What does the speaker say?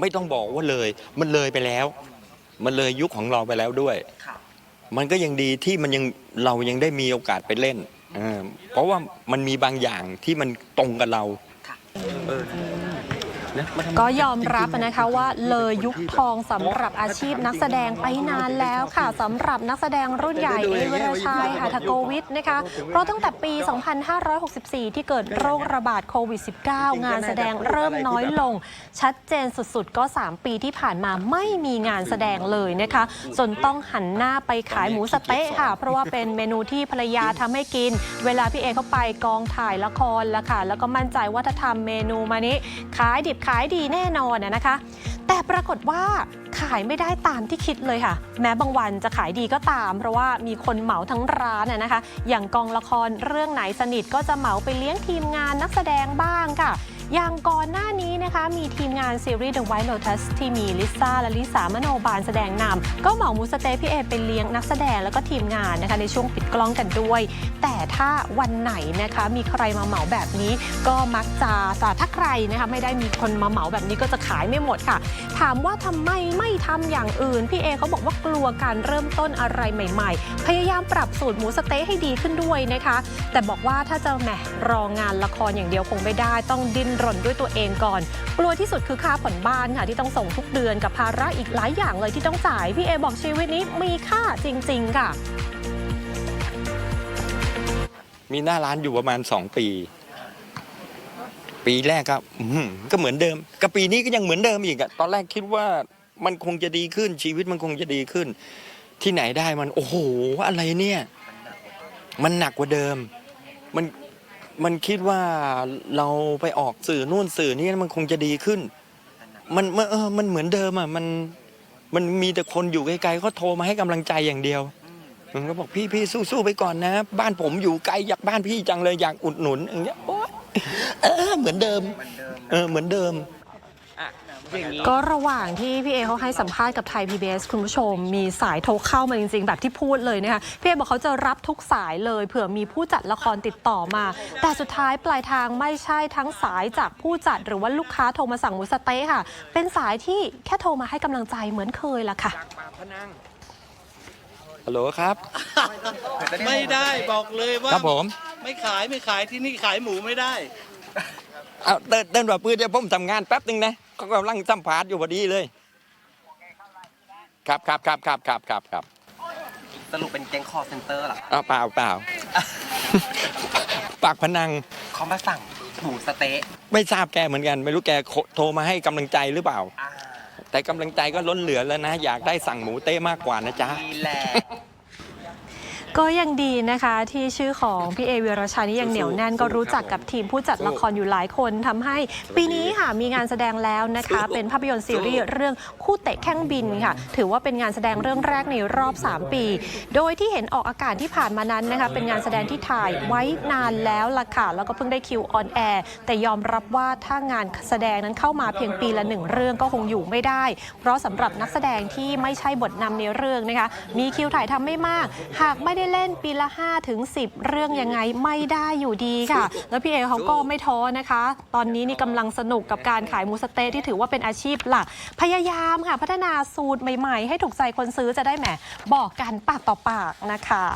ไม่ต้องบอกว่าเลย มันเลยไปแล้ว มันเลยยุคของเราไปแล้วด้วย ค่ะ มันก็ยังดีที่มันยังเรายังได้มีโอกาสไปเล่นเออเพราะว่ามันมีบางอย่างที่มันตรงกับเรา ค่ะ เออ นะาทำก็ยอมรับนะคะว่าเลยยุคทองสำหรับอาชีพนักแสดงไปนานแล้วค่ะสำหรับนักแสดงรุ่นใหญ่เอเวอร์ชัยหัตถโกวิทนะคะเพราะตั้งแต่ปี 2564 ที่เกิดโรคระบาดโควิด -19 งานแสดงเริ่มน้อยลง ชัดเจนสุดๆ ก็ 3 ปีที่ผ่านมาไม่มีงานแสดงเลยนะคะจนต้องหันหน้าไปขายหมูสะเต๊ะค่ะ เพราะว่าเป็นเมนูที่ภรรยาทำให้กิน เวลาพี่เอเข้าไปกองถ่ายละครแล้วค่ะ แล้วก็มั่นใจว่าถ้าทำเมนูมานี้ขายดิบขายดีแน่นอนนะนะคะ แต่ปรากฏว่าขายไม่ได้ตามที่คิดเลยค่ะ แม้บางวันจะขายดีก็ตาม เพราะว่ามีคนเหมาทั้งร้านนะนะคะ อย่างกองละครเรื่องไหนสนิทก็จะเหมาไปเลี้ยงทีมงานนักแสดงบ้างค่ะ อย่างก่อนหน้านี้นะคะ มีทีมงานซีรีส์ The White Lotus ที่มีลิซ่าและลิสามโนบาลแสดงนำก็เหมาหมูสเต๊ะพี่เอไปเลี้ยงนักแสดงแล้วก็ทีมงานนะคะในช่วงปิดกล้องกันด้วย แต่ถ้าวันไหนนะคะมีใครมาเหมาแบบนี้ ก็มักจะแต่ถ้าใครนะคะไม่ได้มีคนมาเหมาแบบนี้ก็จะขายไม่หมดค่ะ ถามว่าทำไมไม่ทำอย่างอื่นพี่เอเขาบอกว่ากลัวการเริ่มต้นอะไรใหม่ ๆ พยายามปรับสูตรหมูสเต๊ะให้ดีขึ้นด้วยนะคะ แต่บอกว่าถ้าจะแหมรองานละครอย่างเดียวคงไม่ได้ต้องดิ้นรนด้วยตัวเองก่อน กลัวที่สุดคือค่าผ่อนบ้านค่ะที่ต้องส่งทุกเดือนกับภาระอีกหลายอย่างเลยที่ต้องจ่าย พี่เอบอกชีวิตนี้มีค่าจริง ๆ ค่ะ มีหน้าร้านอยู่ประมาณ 2 ปี ปีแรกครับอื้อหือก็เหมือนเดิมกับปีนี้ก็ยังเหมือนเดิมอีกอะตอนแรกคิดว่ามันคงจะดีขึ้นชีวิตมันคงจะดีขึ้น ที่ไหนได้มันโอ้โห อะไรเนี่ย มันหนักกว่าเดิม มัน มันคิดว่าเราไปออกสื่อนู่นสื่อนี่มันคงจะดีขึ้น มันมันเออมันเหมือนเดิมอะมันมันมีแต่คนอยู่ไกลๆเขาโทรมาให้กำลังใจอย่างเดียวผมก็บอกพี่พี่สู้ๆไปก่อนนะ บ้านผมอยู่ไกลอยากบ้านพี่จังเลยอยากอุดหนุนอย่างเงี้ยโอ๊ยเออเหมือนเดิม เออเหมือนเดิม ก็ระหว่างที่พี่เอเขาให้สัมภาษณ์กับไทย PBS คุณผู้ชม มีสายโทรเข้ามาจริง ๆ แบบที่พูดเลยนะคะพี่เอบอกเขาจะรับทุกสายเลยเผื่อมีผู้จัดละครติดต่อมา แต่สุดท้ายปลายทางไม่ใช่ทั้งสายจากผู้จัดหรือว่าลูกค้าโทรมาสั่งหมูสะเต๊ะค่ะ เป็นสายที่แค่โทรมาให้กำลังใจเหมือนเคยละค่ะ ฮัลโหลครับ ไม่ได้บอกเลยว่าครับผมไม่ขายไม่ขายที่นี่ขายหมูไม่ได้ เอาเต้นเต้นว่าปืนเดี๋ยวผมทำงานแป๊บนึงนะ เขากำลังสัมภาษณ์อยู่พอดีเลย ครับครับครับครับครับครับครับสรุปเป็นแก๊งคอร์เซนเตอร์เหรอเอาเปล่าเปล่า ปากพนังเขามาสั่งหมูสะเต๊ะไม่ทราบแกเหมือนกัน ไม่รู้แกโทรมาให้กำลังใจหรือเปล่า อ่าแต่กำลังใจก็ล้นเหลือแล้วนะ อยากได้สั่งหมูเต้มากกว่านะจ๊ะดีแหละ ก็ยังดีนะคะที่ชื่อของพี่เอวีรชัยนี่ยังเหนียวแน่นก็รู้จักกับทีมผู้จัดละครอยู่หลายคนทำให้ปีนี้ค่ะมีงานแสดงแล้วนะคะ เป็นภาพยนตร์ซีรีส์เรื่องคู่เตะแข้งบินค่ะ ถือว่าเป็นงานแสดงเรื่องแรกในรอบ 3 ปี โดยที่เห็นออกอากาศที่ผ่านมานั้นนะคะเป็นงานแสดงที่ถ่ายไว้นานแล้วล่ะค่ะแล้วก็เพิ่งได้คิวออนแอร์แต่ยอมรับว่าถ้างานแสดงนั้นเข้ามาเพียงปีละหนึ่งเรื่องก็คงอยู่ไม่ได้ เพราะสำหรับนักแสดงที่ไม่ใช่บทนำในเรื่องนะคะมีคิวถ่ายทำไม่มาก หากไม่ได้เล่นปีละ 5 ถึง 10 เรื่องยังไงไม่ได้อยู่ดีค่ะ แล้วพี่เอเขาก็ไม่ท้อนะคะ ตอนนี้นี่กำลังสนุกกับการขายหมูสะเต๊ะที่ถือว่าเป็นอาชีพหลัก พยายามค่ะพัฒนาสูตรใหม่ๆ ให้ถูกใจคนซื้อจะได้แหมบอกกันปากต่อปากนะคะ